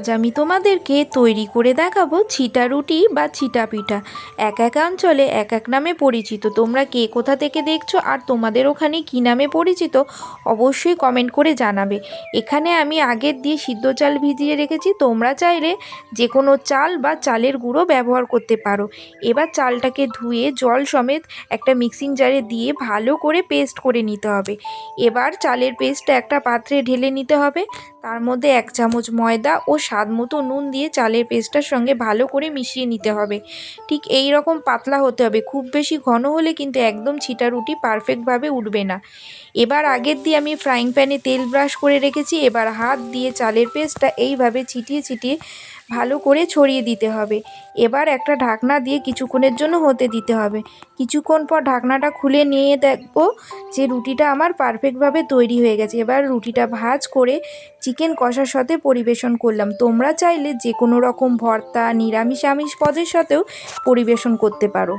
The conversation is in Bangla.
আজ আমি তোমাদেরকে তৈরি করে দেখাবো ছিটা রুটি বা ছিটা পিঠা। এক এক অঞ্চলে, এক এক নামে পরিচিত। তোমরা কে কোথা থেকে দেখছ আর তোমাদের ওখানে কী নামে পরিচিত অবশ্যই কমেন্ট করে জানাবে। এখানে আমি আগের দিয়ে সিদ্ধ চাল ভিজিয়ে রেখেছি। তোমরা চাইলে যে কোনো চাল বা চালের গুঁড়ো ব্যবহার করতে পারো। এবার চালটাকে ধুয়ে, জল সমেত একটা মিক্সিং জারে দিয়ে ভালো করে পেস্ট করে নিতে হবে। এবার চালের পেস্টটা একটা পাত্রে ঢেলে নিতে হবে। তার মধ্যে এক চামচ ময়দা ও স্বাদ মতো নুন দিয়ে চালের পেস্টটার সঙ্গে ভালো করে মিশিয়ে নিতে হবে। ঠিক এই রকম পাতলা হতে হবে। খুব বেশি ঘন হলে কিন্তু একদম ছিটা রুটি পারফেক্টভাবে উঠবে না। এবার আগের দিয়ে আমি ফ্রাইং প্যানে তেল ব্রাশ করে রেখেছি। এবার হাত দিয়ে চালের পেস্টটা এইভাবে ছিটিয়ে ছিটিয়ে ভালো করে ছড়িয়ে দিতে হবে। এবার একটা ঢাকনা দিয়ে কিছুক্ষণের জন্য হতে দিতে হবে। কিছুক্ষণ পর ঢাকনাটা খুলে নিয়ে দেখব যে রুটিটা আমার পারফেক্টভাবে তৈরি হয়ে গেছে। এবার রুটিটা ভাজ করে চিকেন কষার সাথে পরিবেশন করলাম। তোমরা চাইলে যে কোনো রকম ভর্তা, নিরামিষ, আমিষ পদের সাথেও পরিবেশন করতে পারো।